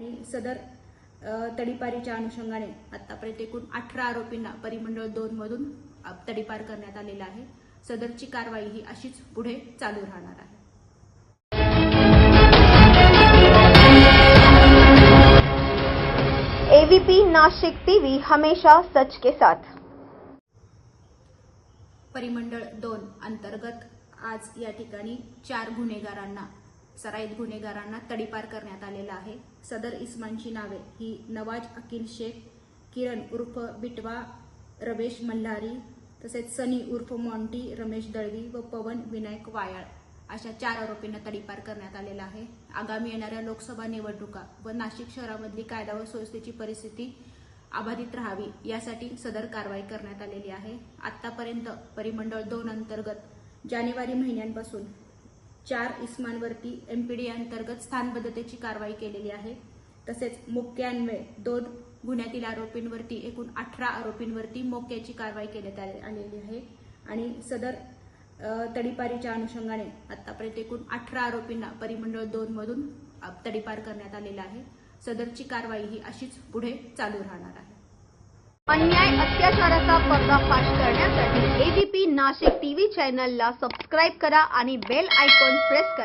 आणि सदर तडीपारीच्या अनुषंगाने आतापर्यंत एकूण अठरा आरोपींना परिमंडळ दोन मधून तडीपार करण्यात आलेला आहे. सदरची कारवाई ही अशीच पुढे चालू राहणार आहे. एवीपी नाशिक टीवी हमेशा सच के साथ. परिमंडळ दोन अंतर्गत आज या ठिकाणी चार गुन्हेगारांना सराईत गुन्हेगारांना तडीपार करण्यात आलेला आहे. सदर इस्मांची नावे ही नवाज अकिल शेख किरण उर्फ बिटवा रमेश मल्हारी तसेच सनी उर्फ मॉन्टी रमेश दळवी व पवन विनायक वायाळ अशा चार आरोपींना तडीपार करण्यात आलेला आहे. आगामी येणाऱ्या लोकसभा निवडणुका व नाशिक शहरामधली कायदा व सुव्यवस्थेची परिस्थिती अबाधित राहावी यासाठी सदर कारवाई करण्यात आलेली आहे. आतापर्यंत परिमंडळ दोन अंतर्गत जानेवारी महिन्यांपासून चार इस्मांवरती एमपीडी अंतर्गत स्थानबद्धतेची कारवाई केलेली आहे. तसेच मोक्यान्वये दोन गुन्ह्यातील आरोपींवरती एकूण अठरा आरोपींवरती मोक्याची कारवाई करण्यात आलेली आहे. आणि सदर तडीपारीच्या अनुषंगाने आतापर्यंत एकूण अठरा आरोपींना परिमंडळ दोन मधून तडीपार करण्यात आलेला आहे. सदरची कारवाई ही अशीच पुढे चालू राहणार आहे. अन्याय अत्याचाराचा पर्दाफाश करण्यासाठी नाशिक टीव्ही चॅनलला सबस्क्राईब करा आणि बेल आयकॉन प्रेस करा.